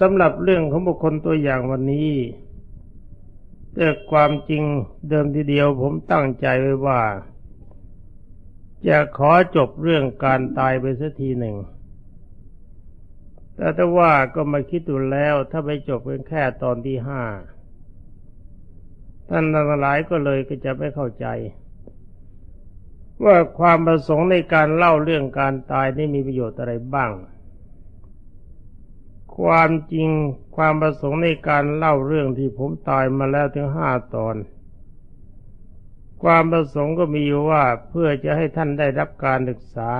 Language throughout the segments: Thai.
สำหรับเรื่องของบุคคลตัวอย่างวันนี้แต่ความจริงเดิมทีเดียวผมตั้งใจไว้ว่า จะขอจบเรื่องการตายไปสักทีหนึ่ง แต่ถ้าว่าก็มาคิดดูแล้วถ้าไปจบเพียงแค่ตอนที่ห้าท่านทั้งหลายก็เลยก็จะไม่เข้าใจ ว่าความประสงค์ในการเล่าเรื่องการตายนี่มีประโยชน์อะไรบ้าง ความจริงความประสงค์ในการเล่าเรื่องที่ผมตายมาแล้วถึงห้าตอน ความประสงค์ก็มีว่าเพื่อจะให้ท่านได้รับการศึกษา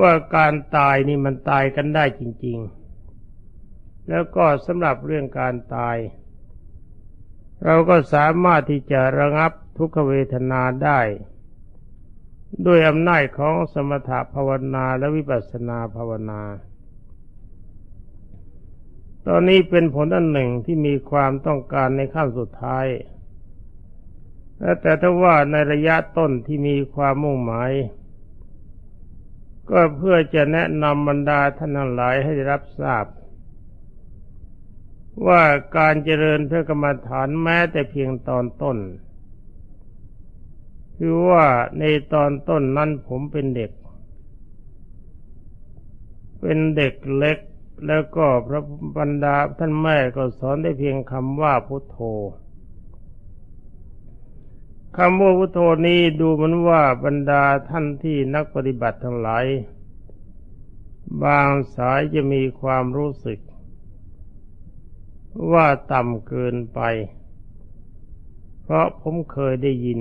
ว่าการตายนี่มันตายกันได้จริง ๆ แล้วก็สำหรับเรื่องการตาย เราก็สามารถที่จะระงับทุกขเวทนาได้ด้วยอำนาจของสมถภาวนาและวิปัสสนาภาวนา ตอนนี้เป็นผลอันหนึ่งที่มีความต้องการในขั้นสุดท้าย แต่ถ้าว่าในระยะต้นที่มีความมุ่งหมาย ก็เพื่อจะแนะนำบรรดาท่านทั้งหลายให้รับทราบ ว่าการเจริญพระกรรมฐานแม้แต่เพียงตอนต้น คือว่าในตอนต้นนั้นผมเป็นเด็ก เป็นเด็กเล็ก แล้วก็พระบรรดาท่านแม่ก็สอนได้เพียงคำว่าพุทโธคำว่าพุทโธนี้ดูเหมือนว่าบรรดาท่านที่นักปฏิบัติทั้งหลาย บางสายจะมีความรู้สึก ว่าต่ำเกินไป เพราะผมเคยได้ยิน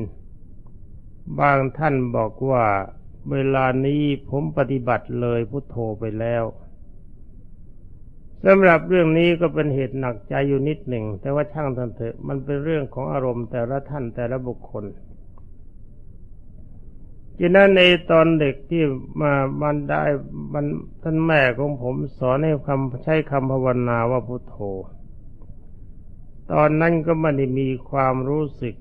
บางท่านบอกว่าเวลานี้ผมปฏิบัติเลยพุทโธไปแล้ว สำหรับเรื่องนี้ก็เป็นเหตุหนักใจอยู่นิดหนึ่ง แต่ว่าช่างทันเถอะ มันเป็นเรื่องของอารมณ์แต่ละท่านแต่ละบุคคลจีนั้นในตอนเด็กที่มาบันได้มันท่านแม่ของผมสอนให้คำใช้คำภาวนาว่าพุทโธ ตอนนั้นก็ไม่ได้มีความรู้สึก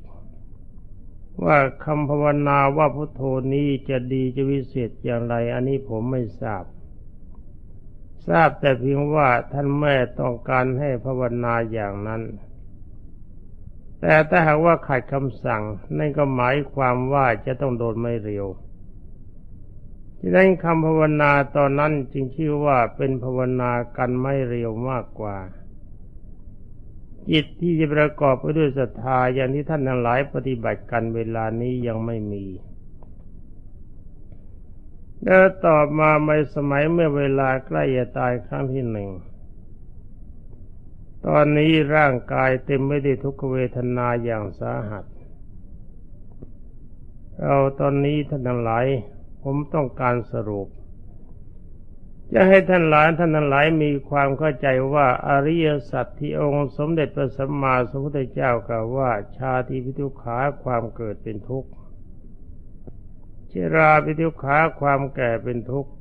ว่าคำภาวนาว่าพุทโธนี้จะดีจะวิเศษอย่างไร อันนี้ผมไม่ทราบ ทราบแต่เพียงว่าท่านแม่ต้องการให้ภาวนาอย่างนั้น แต่ถ้าหากว่าขัดคำสั่ง นั่นก็หมายความว่าจะต้องโดนไม่เร็วดังนั้นคำภาวนาตอนนั้นจึงชื่อว่าเป็นภาวนากันไม่เร็วมากกว่า จิตที่จะประกอบไปด้วยศรัทธาอย่างที่ท่านทั้งหลายปฏิบัติกันเวลานี้ยังไม่มี แล้วต่อมาในสมัยเมื่อเวลาใกล้จะตายครั้งที่หนึ่ง ตอนนี้ร่างกายเต็มไปด้วยทุกขเวทนาอย่างสาหัส เราตอนนี้ท่านทั้งหลาย ผมต้องการสรุป จะให้ท่านหลายท่านทั้งหลายมีความเข้าใจว่าอริยสัจที่องค์สมเด็จพระสัมมาสัมพุทธเจ้ากล่าวว่า ชาติพิทุขาความเกิดเป็นทุกข์ ชราพิทุขาความแก่เป็นทุกข์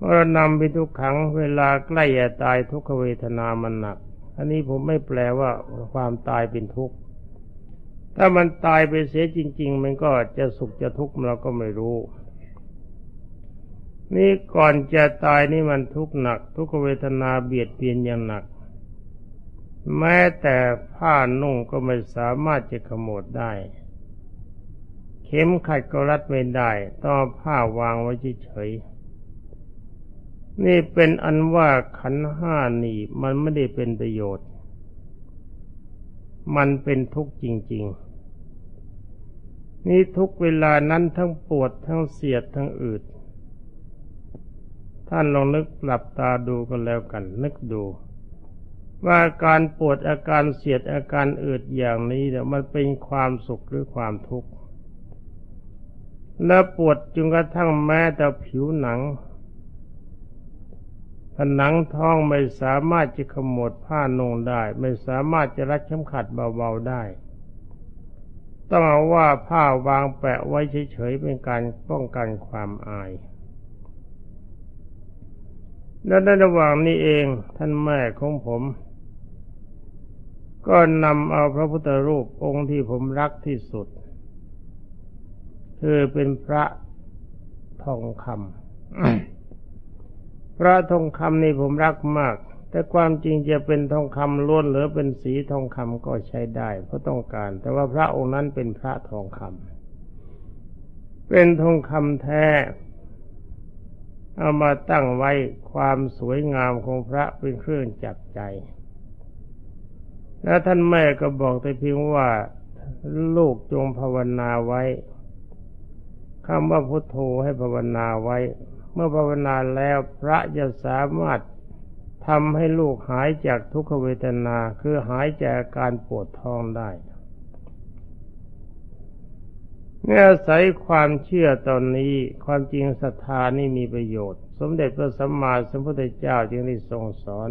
มรณะพิทุกขังเวลาใกล้จะตายทุกขเวทนามันหนัก อันนี้ผมไม่แปลว่าความตายเป็นทุกข์ถ้ามันตายไปเสียจริง ๆ มันก็จะสุขจะทุกข์เราก็ไม่รู้ นี่ก่อนจะตายนี่มันทุกข์หนัก ทุกขเวทนาเบียดเบียนอย่างหนัก แม้แต่ผ้านุ่งก็ไม่สามารถจะขโมดได้ ข็มขัดก็รัดไม่ได้ ต้องผ้าวางไว้เฉยๆนี่เป็นอันว่าขันห้านี่มันไม่ได้เป็นประโยชน์ มันเป็นทุกข์จริง ๆ นี่ทุกเวลานั้นทั้งปวดทั้งเสียดทั้งอืด ท่านลองนึกหลับตาดูกันแล้วกัน นึกดู ว่าการปวดอาการเสียดอาการอืดอย่างนี้เนี่ยมันเป็นความสุขหรือความทุกข์ และปวดจนกระทั่งแม้แต่ผิวหนังผนังท้องไม่สามารถจะขมวดผ้านงได้ ไม่สามารถจะรัดเข็มขัดเบาๆได้ ต้องเอาว่าผ้าวางแปะไว้เฉยๆเป็นการป้องกันความอาย และในระหว่างนี้เองท่านแม่ของผม ก็นำเอาพระพุทธรูปองค์ที่ผมรักที่สุด คือเป็นพระทองคำพระทองคำนี่ผมรักมาก แต่ความจริงจะเป็นทองคำล้วนหรือเป็นสีทองคำก็ใช้ได้ เพราะต้องการ แต่ว่าพระองค์นั้นเป็นพระทองคำเป็นทองคำแท้ เอามาตั้งไว้ความสวยงามของพระเป็นเครื่องจับใจ แล้วท่านแม่ก็บอกแต่เพียงว่าลูกจงภาวนาไว้ คำว่าพุทโธให้ภาวนาไว้ เมื่อภาวนาแล้วพระจะสามารถทำให้ลูกหายจากทุกขเวทนาคือหายจากการปวดท้องได้เมื่ออาศัยความเชื่อตอนนี้ความจริงศรัทธานี่มีประโยชน์ สมเด็จพระสัมมาสัมพุทธเจ้าจึงได้ทรงสอน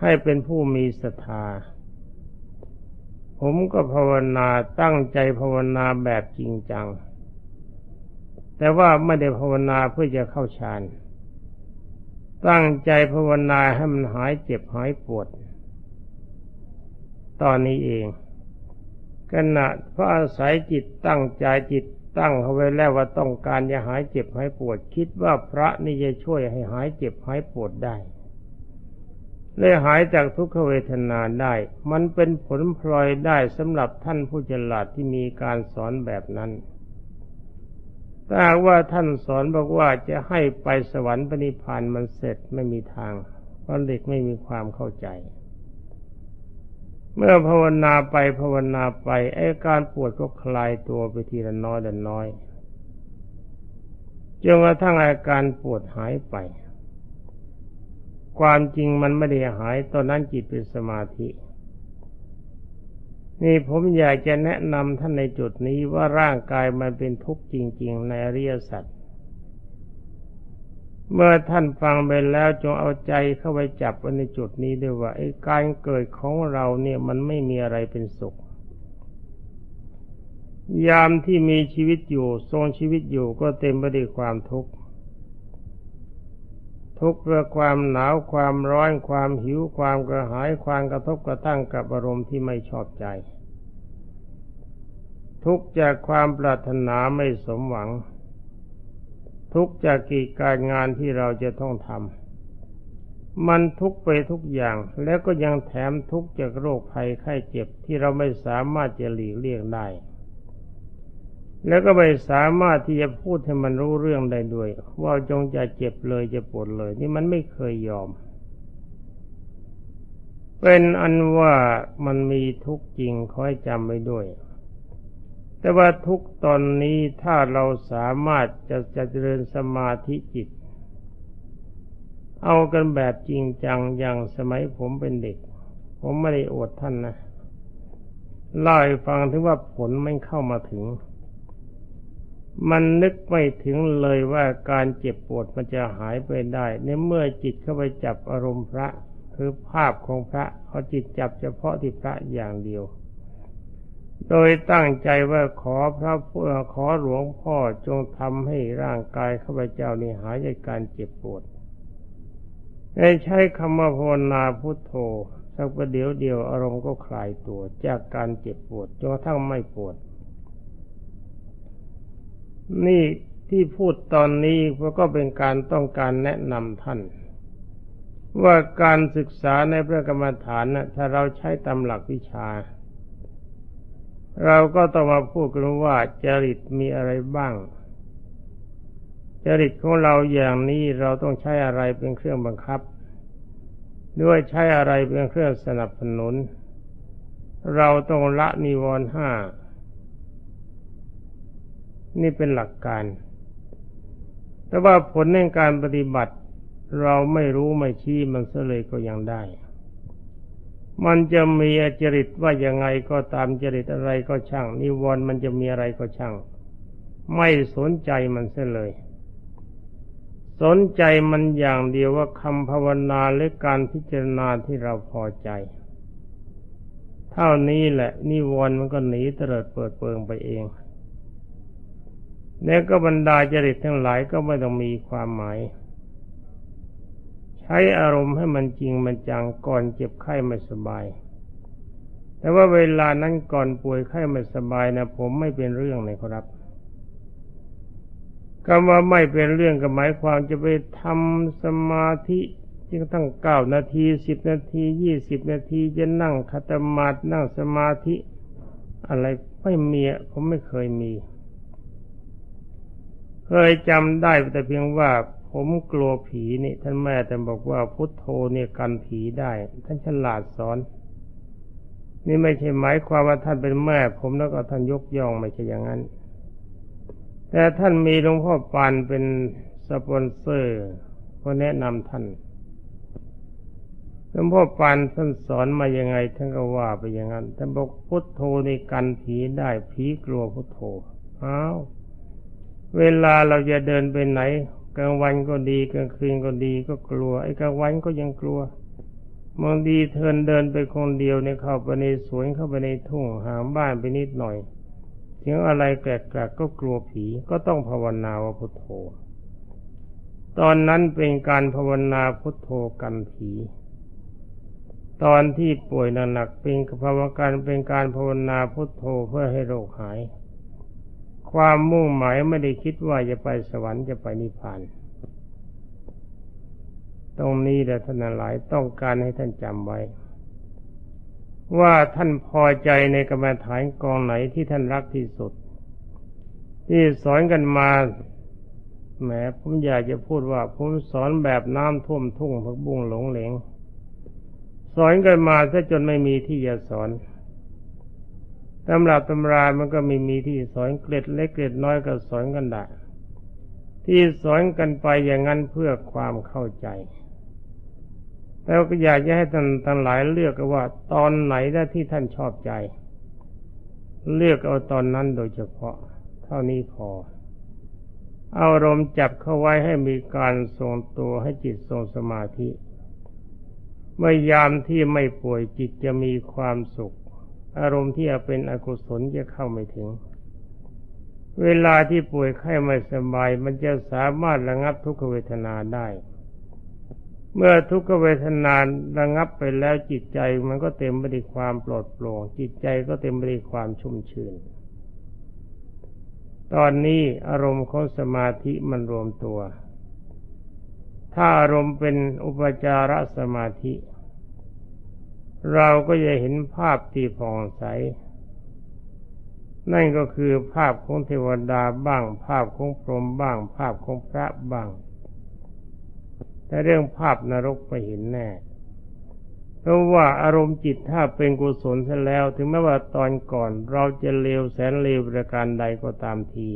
ให้เป็นผู้มีศรัทธา ผมก็ภาวนาตั้งใจภาวนาแบบจริงจัง แต่ว่าไม่ได้ภาวนาเพื่อจะเข้าฌาน ตั้งใจภาวนาให้มันหายเจ็บหายปวด ตอนนี้เองขณะเพราะอาศัยจิตตั้งใจจิตตั้งเอาไว้แล้วว่าต้องการจะหายเจ็บหายปวด คิดว่าพระนี่จะช่วยให้หายเจ็บหายปวดได้เลยหายจากทุกขเวทนาได้ มันเป็นผลพลอยได้สำหรับท่านผู้ฉลาดที่มีการสอนแบบนั้น ถ้าว่าท่านสอนบอกว่าจะให้ไปสวรรค์ปณิพานมันเสร็จไม่มีทาง เพราะเด็กไม่มีความเข้าใจ เมื่อภาวนาไปภาวนาไปไอ้การปวดก็คลายตัวไปทีละน้อยละน้อยจนกระทั่งอาการปวดหายไป ความจริงมันไม่ได้หายตอนนั้นจิตเป็นสมาธิ นี่ผมอยากจะแนะนำท่านในจุดนี้ว่าร่างกายมันเป็นทุกข์จริง ๆ ในอริยสัจเมื่อท่านฟังไปแล้วจงเอาใจเข้าไปจับไว้ในจุดนี้ด้วยว่าไอ้การเกิดของเราเนี่ยมันไม่มีอะไรเป็นสุข ยามที่มีชีวิตอยู่ทรงชีวิตอยู่ก็เต็มไปด้วยความทุกข์ ทุกข์เพื่อความหนาวความร้อนความหิวความกระหายความกระทบกระทั่งกับอารมณ์ที่ไม่ชอบใจ ทุกจากความปรารถนาไม่สมหวัง ทุกจากกิจการงานที่เราจะต้องทำมันทุกไปทุกอย่างแล้วก็ยังแถมทุกจากโรคภัยไข้เจ็บที่เราไม่สามารถจะหลีกเลี่ยงได้ แล้วก็ไม่สามารถที่จะพูดให้มันรู้เรื่องได้ด้วย ว่าจงจะเจ็บเลยจะปวดเลย นี่มันไม่เคยยอม เป็นอันว่ามันมีทุกจริงคอยจำไว้ด้วย แต่ว่าทุกตอนนี้ถ้าเราสามารถจะจะเจริญสมาธิจิต เอากันแบบจริงจังอย่างสมัยผมเป็นเด็ก ผมไม่ได้อวดท่านนะเล่าให้ฟังถึงว่าผลไม่เข้ามาถึง มันนึกไม่ถึงเลยว่าการเจ็บปวดมันจะหายไปได้ในเมื่อจิตเข้าไปจับอารมณ์พระคือภาพของพระเอาจิตจับเฉพาะที่พระอย่างเดียว โดยตั้งใจว่าขอพระขอหลวงพ่อจงทำให้ร่างกายข้าพเจ้านี้หายจากการเจ็บปวดได้ใช้คำว่าภาวนาพุทโธสักประเดี๋ยวเดียวอารมณ์ก็คลายตัวจากการเจ็บปวดจนกระทั่งไม่ปวด นี่ที่พูดตอนนี้ก็เป็นการต้องการแนะนำท่าน ว่าการศึกษาในพระกรรมฐานนะถ้าเราใช้ตามหลักวิชา เราก็ต้องมาพูดกันว่าจริตมีอะไรบ้าง จริตของเราอย่างนี้เราต้องใช้อะไรเป็นเครื่องบังคับด้วยใช้อะไรเป็นเครื่องสนับสนุน เราต้องละนิวรณ์ห้า นี่เป็นหลักการ แต่ว่าผลในการปฏิบัติ เราไม่รู้ไม่ชี้มันเสเลยก็ยังได้ มันจะมีอจริตว่ายังไงก็ตามจริตอะไรก็ช่าง นิวรณ์มันจะมีอะไรก็ช่าง ไม่สนใจมันเสเลย สนใจมันอย่างเดียวว่าคำภาวนาและการพิจารณาที่เราพอใจเท่านี้แหละนิวรณ์มันก็หนีเตลิดเปิดเปิงไปเอง แล้วก็บรรดาจริตทั้งหลายก็ไม่ต้องมีความหมาย ใช้อารมณ์ให้มันจริงมันจังก่อนเจ็บไข้ไม่สบาย แต่ว่าเวลานั้นก่อนป่วยไข้ไม่สบายนะผมไม่เป็นเรื่องเลยครับคำว่าไม่เป็นเรื่องก็หมายความจะไปทำสมาธิจึงตั้งเก้านาทีสิบนาทียี่สิบนาทีจะนั่งคัตมาดนั่งสมาธิ อะไรไม่มีผมไม่เคยมี เคยจำได้แต่เพียงว่าผมกลัวผีนี่ท่านแม่แต่บอกว่าพุทโธเนี่ยกันผีได้ ท่านฉลาดสอน นี่ไม่ใช่หมายความว่าท่านเป็นแม่ ผมแล้วก็ท่านยกย่องไม่ใช่อย่างนั้น แต่ท่านมีหลวงพ่อปานเป็นสปอนเซอร์ก็แนะนำท่านหลวงพ่อปานท่านสอนมายังไงท่านก็ว่าไปอย่างนั้นท่านบอกพุทโธในกันผีได้ผีกลัวพุทโธอ้าว เวลาเราจะเดินไปไหนกลางวันก็ดีกลางคืนก็ดีก็กลัว ไอ้กลางวันก็ยังกลัวบางทีเทินเดินไปคนเดียวเนี่ยเข้าไปในสวนเข้าไปในทุ่งหาบ้านไปนิดหน่อยเสียงอะไรแกลกๆก็กลัวผีก็ต้องภาวนาว่าพุทโธ ตอนนั้นเป็นการภาวนาพุทโธกันผี ตอนที่ป่วยหนักๆเป็นภาวการเป็นการภาวนาพุทโธเพื่อให้โรคหาย ความมุ่งหมายไม่ได้คิดว่าจะไปสวรรค์จะไปนิพพาน ตรงนี้แหละท่านหลายต้องการให้ท่านจำไว้ ว่าท่านพอใจในกรรมฐานกองไหนที่ท่านรักที่สุด ที่สอนกันมาแหมผมอยากจะพูดว่าผมสอนแบบน้ำท่วมทุ่งพักบุ้งหลงเหลง สอนกันมาซะจนไม่มีที่จะสอน ตำราตำรามันก็ไม่มีที่สอนเกล็ดเล็กเกล็ดน้อยก็สอนกันได้ที่สอนกันไปอย่างนั้นเพื่อความเข้าใจ แล้วก็อยากจะให้ท่านทั้งหลายเลือกว่า ตอนไหนได้ที่ท่านชอบใจ เลือกเอาตอนนั้นโดยเฉพาะ เท่านี้พอเอาอารมณ์จับเข้าไว้ให้มีการทรงตัวให้จิตทรงสมาธิ เมื่อยามที่ไม่ป่วยจิตจะมีความสุข อารมณ์ที่จะเป็นอกุศลจะเข้าไม่ถึง เวลาที่ป่วยไข้ไม่สบาย มันจะสามารถระงับทุกขเวทนาได้ เมื่อทุกขเวทนาระงับไปแล้วจิตใจมันก็เต็มไปด้วยความปลอดโปร่ง จิตใจก็เต็มไปด้วยความชุ่มชื่น ตอนนี้อารมณ์ของสมาธิมันรวมตัว ถ้าอารมณ์เป็นอุปจารสมาธิ เราก็จะเห็นภาพที่ผ่องใส นั่นก็คือภาพของเทวดาบ้าง ภาพของพรหมบ้าง ภาพของพระบ้าง แต่เรื่องภาพนรกไปเห็นแน่ เพราะว่าอารมณ์จิตถ้าเป็นกุศลเสียแล้ว ถึงแม้ว่าตอนก่อนเราจะเลวแสนเลวประการใดก็ตามที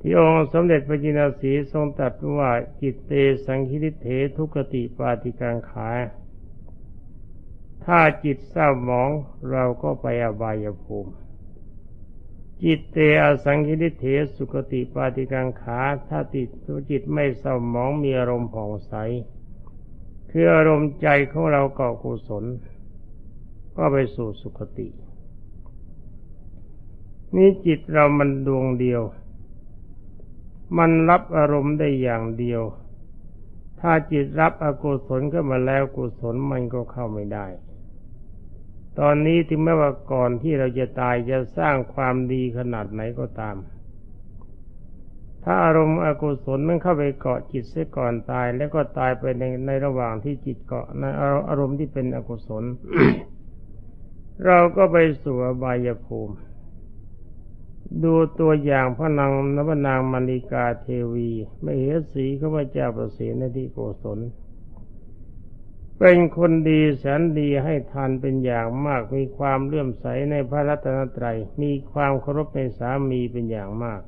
ที่องค์สมเด็จพระจินสีทรงตรัสว่าจิตเตสังคิริเถทุกติปาติกังขา ถ้าจิตเศร้าหมองเราก็ไปอบายภูมิ จิตเตอสังคิริเถสุกติปาติกังขา ถ้าติดจิตไม่เศร้าหมองมีอารมณ์ผ่องใส คืออารมณ์ใจของเราเกาะกุศล ก็ไปสู่สุคติ นี่จิตเรามันดวงเดียว มันรับอารมณ์ได้อย่างเดียวถ้าจิตรับอกุศลเข้ามาแล้วกุศลมันก็เข้าไม่ได้ ตอนนี้ถึงแม้ว่าก่อนที่เราจะตายจะสร้างความดีขนาดไหนก็ตาม ถ้าอารมณ์อกุศลมันเข้าไปเกาะจิตเสียก่อนตาย แล้วก็ตายไปในในระหว่างที่จิตเกาะในอารมณ์ที่เป็นอกุศล เราก็ไปสู่อบายภูมิ ดูตัวอย่างพระนางนพนางมณีกาเทวี ไม่เหสีข้าพเจ้าประสิทธิที่โกศล เป็นคนดีแสนดีให้ทานเป็นอย่างมาก มีความเลื่อมใสในพระรัตนตรัย มีความเคารพในสามีเป็นอย่างมาก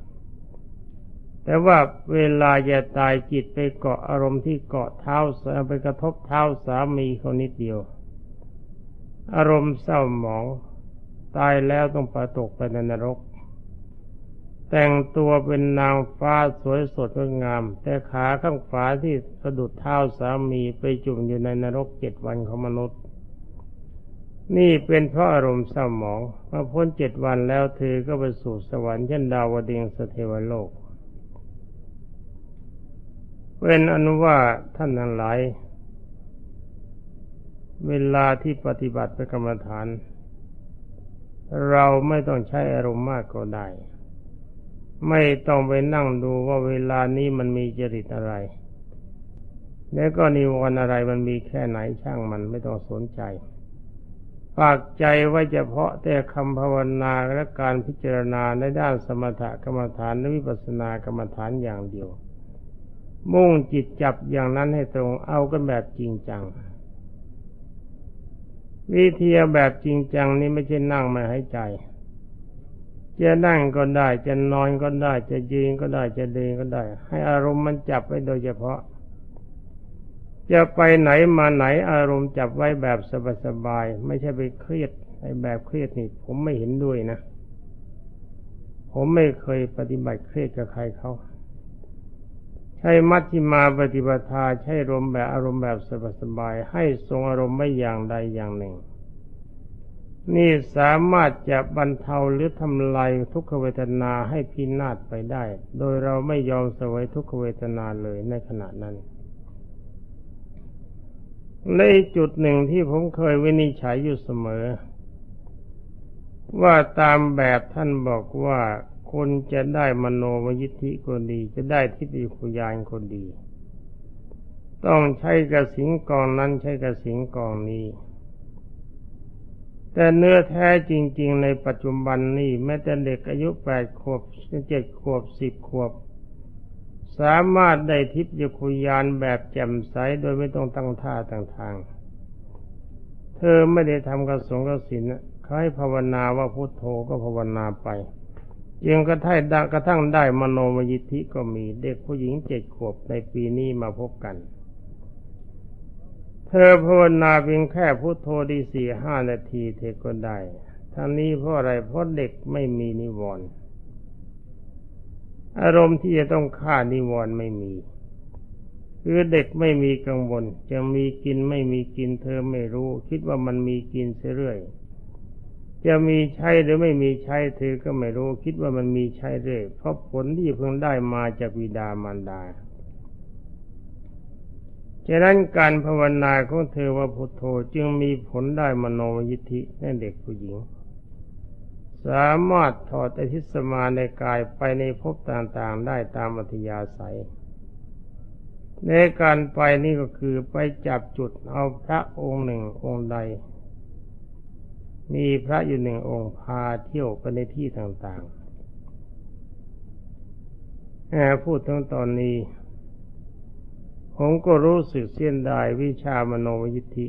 แต่ว่าเวลาจะตายจิตไปเกาะอารมณ์ที่เกาะเท้าไปกระทบเท้าสามีเขานิดเดียว อารมณ์เศร้าหมอง ตายแล้วต้องประตกไปในนรก แต่งตัวเป็นนางฟ้าสวยสดงดงาม แต่ขาข้างขวาที่สะดุดเท้าสามีไปจุ่มอยู่ในนรกเจ็ดวันของมนุษย์ นี่เป็นเพราะอารมณ์เศร้าหมองมาพ้นเจ็ดวันแล้วเธอก็ไปสู่สวรรค์เช่นดาวดึงสเทวโลกเป็นอนุว่าท่านทั้งหลาย เวลาที่ปฏิบัติเป็นกรรมฐาน เราไม่ต้องใช้อารมณ์มากก็ได้ ไม่ต้องไปนั่งดูว่าเวลานี้มันมีจริตอะไร แล้วก็นิวรณ์อะไรมันมีแค่ไหนช่างมันไม่ต้องสนใจ ฝากใจไว้เฉพาะแต่คำภาวนาและการพิจารณาในด้านสมถกรรมฐานและวิปัสสนากรรมฐานอย่างเดียว มุ่งจิตจับอย่างนั้นให้ตรงเอากันแบบจริงจังวิธีแบบจริงจังนี้ไม่ใช่นั่งมาให้ใจ จะนั่งก็ได้ จะนอนก็ได้ จะยืนก็ได้ จะเดินก็ได้ ให้อารมณ์มันจับไว้โดยเฉพาะ จะไปไหนมาไหนอารมณ์จับไว้แบบสบายๆไม่ใช่ไปเครียดไอ้แบบเครียดนี่ผมไม่เห็นด้วยนะ ผมไม่เคยปฏิบัติเครียดกับใครเขาใช้มัชฌิมาปฏิปทาใช้อารมณ์แบบอารมณ์แบบสบายๆให้ทรงอารมณ์ไม่อย่างใดอย่างหนึ่ง นี่สามารถจะบรรเทาหรือทำลายทุกขเวทนาให้พินาศไปได้ โดยเราไม่ยอมสวยทุกขเวทนาเลยในขณะนั้นในจุดหนึ่งที่ผมเคยวินิจฉัยอยู่เสมอ ว่าตามแบบท่านบอกว่าคนจะได้มโนมยิทธิคนดี จะได้ทิฏฐิคุยานคนดี ต้องใช้กระสิงกองนั้นใช้กระสิงกองนี้ แต่เนื้อแท้จริง ๆ ในปัจจุบันนี้แม้แต่เด็กอายุแปดขวบเจ็ดขวบสิบขวบ สามารถได้ทิพยคุยานแบบแจ่มใสโดยไม่ต้องตั้งท่าต่างทางเธอไม่ได้ทำกระสงกระสินเขาให้ภาวนาว่าพุโทโธก็ภาวนาไปยังกระทั่งกระทั่งได้มโนมยิทธิก็มีเด็กผู้หญิงเจ็ดขวบในปีนี้มาพบกัน เธอภาวนาเพียงแค่พุโทโธดีสี่ห้านาทีเธอก็ได้ ทั้งนี้เพราะอะไรเพราะเด็กไม่มีนิวรณ์อารมณ์ที่จะต้องฆ่านิวรณ์ไม่มีคือเด็กไม่มีกังวลจะมีกินไม่มีกินเธอไม่รู้ คิดว่ามันมีกินเสเรื่อย จะมีใช้หรือไม่มีใช้เธอก็ไม่รู้ คิดว่ามันมีใช้เรื่อยเพราะผลที่เพิ่งได้มาจากวิดามารดา ฉะนั้นการภาวนาของเธอว่าพุทโธจึงมีผลได้มโนยิทธิในเด็กผู้หญิง สามารถถอดอธิสมาในกายไปในภพต่างๆได้ตามอัธยาศัย ในการไปนี่ก็คือไปจับจุดเอาพระองค์หนึ่งองค์ใด มีพระอยู่หนึ่งองค์พาเที่ยวไปในที่ต่างๆแอบพูดทั้งตอนนี้ ผมก็รู้สึกเสียนดายวิชามโนยิทธิ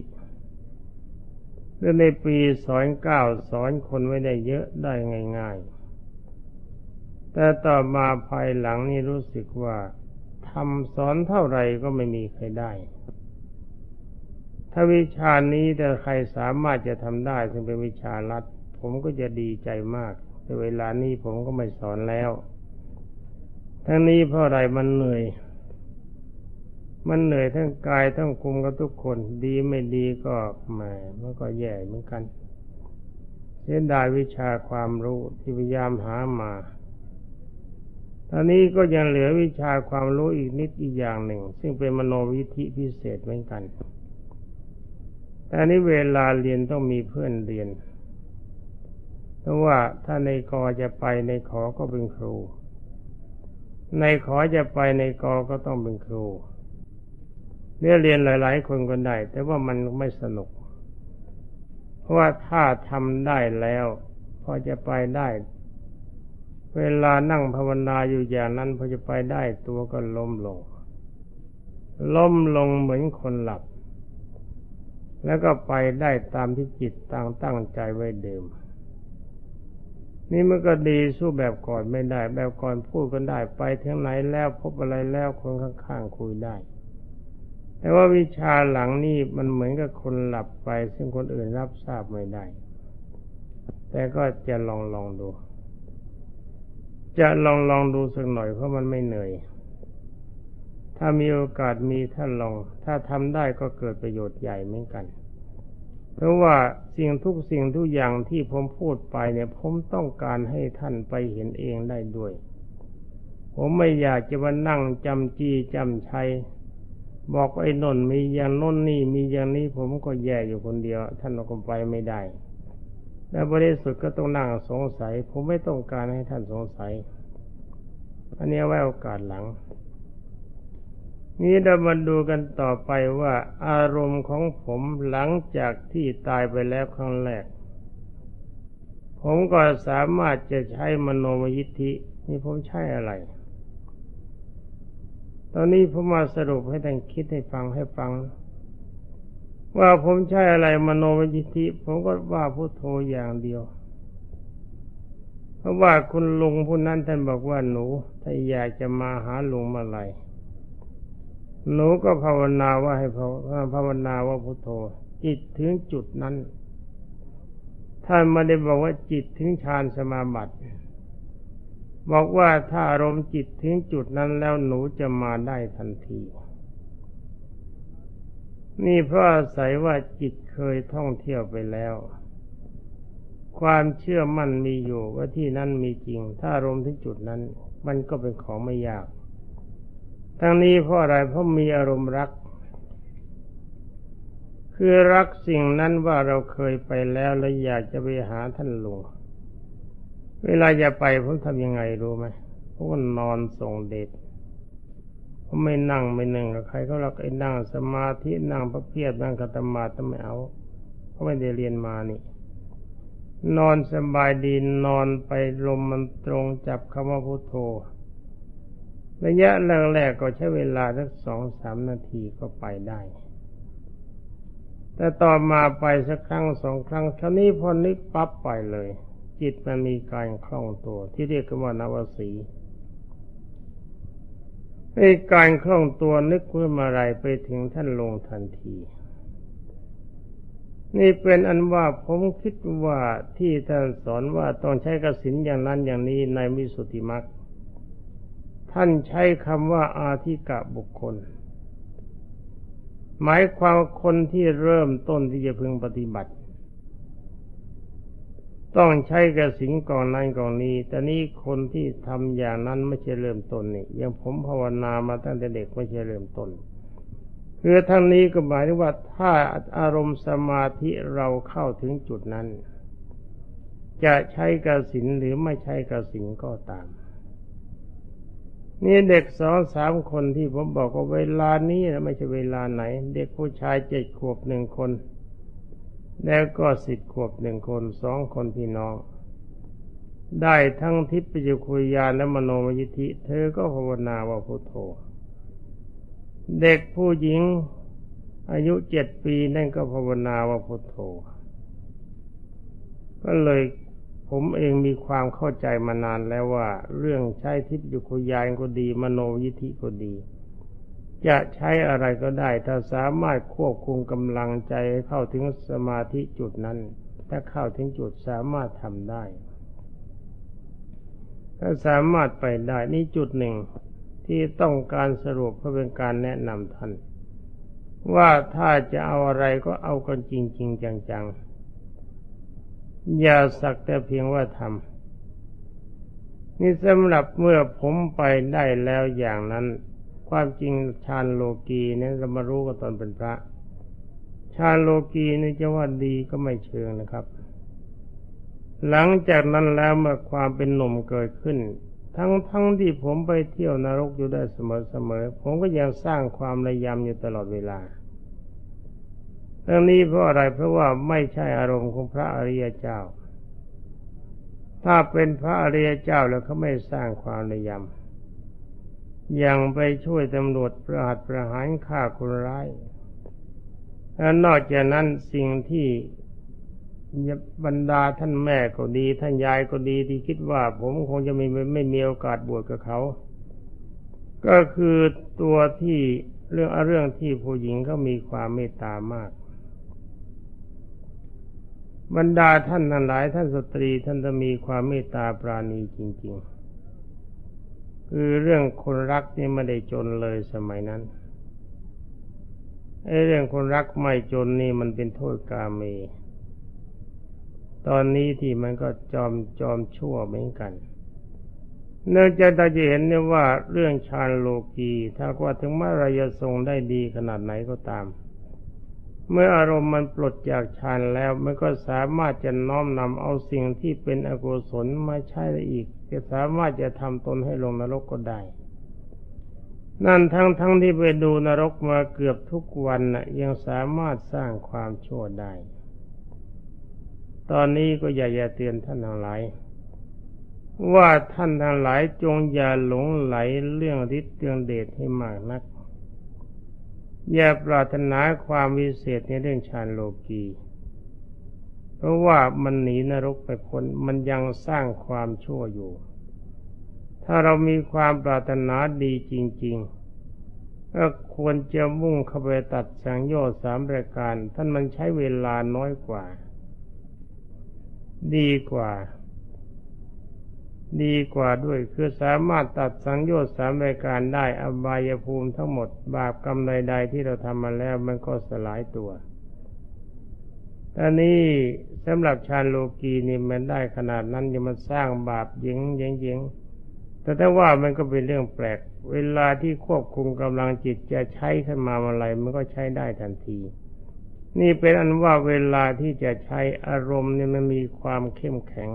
เรื่องในปีสอนเก้าสอนคนไว้ได้เยอะได้ง่าย ๆ แต่ต่อมาภายหลังนี่รู้สึกว่าทำสอนเท่าไรก็ไม่มีใครได้ ถ้าวิชานี้แต่ใครสามารถจะทำได้ซึ่งเป็นวิชาลัดผมก็จะดีใจมาก แต่เวลานี้ผมก็ไม่สอนแล้ว ทั้งนี้เพราะอะไรมันเหนื่อย มันเหนื่อยทั้งกายทั้งคุมกับทุกคน ดีไม่ดีก็แหมมันก็แย่เหมือนกันเสียดายวิชาความรู้ที่พยายามหามา ตอนนี้ก็ยังเหลือวิชาความรู้อีกนิดอีกอย่างหนึ่ง ซึ่งเป็นมโนวิธิพิเศษเหมือนกัน แต่นี้เวลาเรียนต้องมีเพื่อนเรียน เพราะว่าถ้าในกอจะไปในขอก็เป็นครู ในขอจะไปในกอก็ต้องเป็นครู เนี่ยเรียนหลาย ๆ คนก็ได้ แต่ว่ามันไม่สนุก เพราะว่าถ้าทำได้แล้ว พอจะไปได้ เวลานั่งภาวนาอยู่อย่างนั้น พอจะไปได้ตัวก็ล้มลง ล้มลงเหมือนคนหลับ แล้วก็ไปได้ตามที่จิตตั้งตั้งใจไว้เดิมนี่มันก็ดีสู้แบบก่อนไม่ได้ แบบก่อนพูดกันได้ ไปถึงไหนแล้วพบอะไรแล้วคนข้างๆคุยได้ แต่ว่าวิชาหลังนี่มันเหมือนกับคนหลับไป ซึ่งคนอื่นรับทราบไม่ได้ แต่ก็จะลองลองดู จะลองลองดูสักหน่อยเพราะมันไม่เหนื่อย ถ้ามีโอกาสมีท่านลอง ถ้าทำได้ก็เกิดประโยชน์ใหญ่เหมือนกัน เพราะว่าสิ่งทุกสิ่งทุกอย่างที่ผมพูดไปเนี่ย ผมต้องการให้ท่านไปเห็นเองได้ด้วยผมไม่อยากจะมานั่งจำจีจำชัย บอกไอ้นนมีอย่างนนนี่มีอย่างนี้ผมก็แย่อยู่คนเดียว ท่านก็ไปไม่ได้ และบริสุทธิ์ก็ต้องนั่งสงสัย ผมไม่ต้องการให้ท่านสงสัย อันนี้ไว้โอกาสหลัง นี้เรามาดูกันต่อไปว่า อารมณ์ของผมหลังจากที่ตายไปแล้วครั้งแรก ผมก็สามารถจะใช้มโนมยิทธินี่ผมใช้อะไร ตอนนี้ผมมาสรุปให้ท่านคิดให้ฟังให้ฟัง ว่าผมใช้อะไรมโนมยิทธิผมก็ว่าพุโทโธอย่างเดียว เพราะว่าคุณลุงผู้นั้นท่านบอกว่าหนู ถ้าอยากจะมาหาลุงมาไหรหนูก็ภาวนาว่าให้ภาวนาว่าพุทโธ จิตถึงจุดนั้น ท่านไม่ได้บอกว่าจิตถึงฌานสมาบัติ บอกว่าถ้าอารมณ์จิตถึงจุดนั้นแล้วหนูจะมาได้ทันที นี่เพราะอาศัยว่าจิตเคยท่องเที่ยวไปแล้ว ความเชื่อมั่นมีอยู่ว่าที่นั้นมีจริง ถ้าอารมณ์ที่จุดนั้น มันก็เป็นของไม่ยาก ทั้งนี้เพราะอะไรเพราะมีอารมณ์รัก คือรักสิ่งนั้นว่าเราเคยไปแล้วแล้วอยากจะไปหาท่านหลวง เวลาจะไปผมทำยังไงรู้ไหมเพราะว่านอนส่งเดชผมไม่นั่งไม่นึ่งกับใครเขาเราไอ้นั่งสมาธินั่งพระเพียรนั่งกัตมาต้องไม่เอาเขาะไม่ได้เรียนมานี่ นอนสบายดีนอนไปลมมันตรงจับคำว่าพุโทโธระยะแรกๆก็ใช้เวลาสักสองสามนาทีก็ไปได้ แต่ต่อมาไปสักครั้งสองครั้งคราวนี้พอนึกปั๊บไปเลย จิตมันมีการคล่องตัว ที่เรียกกันว่านวสีไอ้การคล่องตัวนึกขึ้นมาไรไปถึงท่านลงทันที นี่เป็นอันว่าผมคิดว่าที่ท่านสอนว่าต้องใช้กสินอย่างนั้นอย่างนี้ในมิสุติมักท่านใช้คำว่าอาธิกะบุคคล หมายความคนที่เริ่มต้นที่จะพึงปฏิบัติ ต้องใช้กระสินก่อนนั้นก่อนนี้ แต่นี้คนที่ทำอย่างนั้นไม่ใช่เริ่มต้นนี่อย่างผมภาวนามาตั้งแต่เด็กไม่ใช่เริ่มต้นคือทั้งนี้ก็หมายถึงว่าถ้าอารมณ์สมาธิเราเข้าถึงจุดนั้น จะใช้กระสินหรือไม่ใช้กระสินก็ตาม นี่เด็กสองสามคนที่ผมบอกว่าเวลานี้ไม่ใช่เวลาไหน เด็กผู้ชายเจ็ดขวบหนึ่งคน แล้วก็สิบขวบหนึ่งคนสองคนพี่น้อง ได้ทั้งทิพยคุยานและมโนมยิธิ เธอก็ภาวนาว่าพุทโธ เด็กผู้หญิงอายุเจ็ดปีนั่นก็ภาวนาว่าพุทโธ ก็เลยผมเองมีความเข้าใจมานานแล้วว่า เรื่องใช้ทิพยคุยานก็ดี มโนยิธิก็ดี จะใช้อะไรก็ได้ ถ้าสามารถควบคุมกำลังใจให้เข้าถึงสมาธิจุดนั้น ถ้าเข้าถึงจุดสามารถทำได้ ถ้าสามารถไปได้นี่จุดหนึ่งที่ต้องการสรุปเพื่อเป็นการแนะนำท่าน ว่าถ้าจะเอาอะไรก็เอากันจริง ๆ จังๆ อย่าสักแต่เพียงว่าทำนี่สำหรับเมื่อผมไปได้แล้วอย่างนั้น ความจริงชาญโลกีเนี่ยเรามารู้กันตอนเป็นพระชาญโลกีนี่จะว่าดีก็ไม่เชิงนะครับ หลังจากนั้นแล้วเมื่อความเป็นหนุ่มเกิดขึ้น ทั้งทั้งที่ผมไปเที่ยวนรกอยู่ได้เสมอเสมอผมก็ยังสร้างความระยำอยู่ตลอดเวลาเรื่องนี้เพราะอะไรเพราะว่าไม่ใช่อารมณ์ของพระอริยเจ้า ถ้าเป็นพระอริยเจ้าแล้วเขาไม่สร้างความระยำ ยังไปช่วยตำรวจประหัตประหารฆ่าคนร้ายและนอกจากนั้นสิ่งที่บรรดาท่านแม่ก็ดี ท่านยายก็ดีที่คิดว่า ผมคงจะไม่ไม่มีโอกาสบวชกับเขา ก็คือตัวที่เรื่องเรื่องที่ผู้หญิงก็มีความเมตตามาก บรรดาท่านทั้งหลาย ท่านสตรีท่านจะมีความเมตตาปราณีจริง ๆ คือเรื่องคนรักนี่ไม่ได้จนเลยสมัยนั้นไอ้เรื่องคนรักไม่จนนี่มันเป็นโทษกาเมตอนนี้ที่มันก็จอมจอมชั่วเหมือนกัน เนื่องจากเราจะเห็นเนี่ยว่าเรื่องฌานโลกี ถ้าว่าถึงม้เราจะทรงได้ดีขนาดไหนก็ตาม เมื่ออารมณ์มันปลดจากฌานแล้วมันก็สามารถจะน้อมนำเอาสิ่งที่เป็นอกุศลมาใช้ได้อีก จะสามารถจะทำตนให้ลงนรกก็ได้ นั่นทั้งทั้งที่ไปดูนรกมาเกือบทุกวันน่ะยังสามารถสร้างความชั่วได้ ตอนนี้ก็อย่ากจะเตือนท่านทั้งหลายว่าท่านทั้งหลายจงอย่าหลงไหลเรื่องฤทธิ์เรื่องเดชให้มากนัก อย่าปรารถนาความวิเศษในเรื่องฌานโลกีเพราะว่ามันหนีนรกไปพ้นมันยังสร้างความชั่วอยู่ ถ้าเรามีความปรารถนาดีจริง ๆ ก็ควรจะมุ่งเข้าไปตัดสังโยชน์สามประการ ท่านมันใช้เวลาน้อยกว่า ดีกว่า ดีกว่าด้วยคือสามารถตัดสังโยชน์สามรายการได้อบายภูมิทั้งหมด บาปกรรมใดๆที่เราทำมาแล้วมันก็สลายตัวตอนนี้สำหรับชาโลกีนี่มันได้ขนาดนั้นยังมันสร้างบาปยิงยิงยิงแต่ถ้าว่ามันก็เป็นเรื่องแปลก เวลาที่ควบคุมกำลังจิตจะใช้ขึ้นมาเมื่อไรมันก็ใช้ได้ทันที นี่เป็นอันว่าเวลาที่จะใช้อารมณ์เนี่ยมันมีความเข้มแข็ง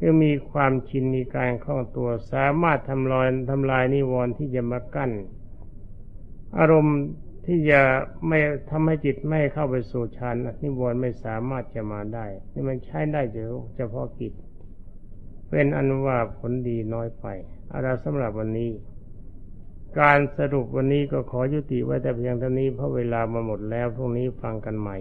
ก็มีความชินมีการคล่องตัว สามารถทำลายทำลายนิวรณ์ที่จะมากั้น อารมณ์ที่จะไม่ทำให้จิตไม่เข้าไปสู่ฌานนิวรณ์ไม่สามารถจะมาได้ นี่มันใช้ได้เฉพาะกิจ เป็นอันว่าผลดีน้อยไปอะไรสำหรับวันนี้ การสรุปวันนี้ก็ขอยุติไว้แต่เพียงเท่านี้เพราะเวลามาหมดแล้วพรุ่งนี้ฟังกันใหม่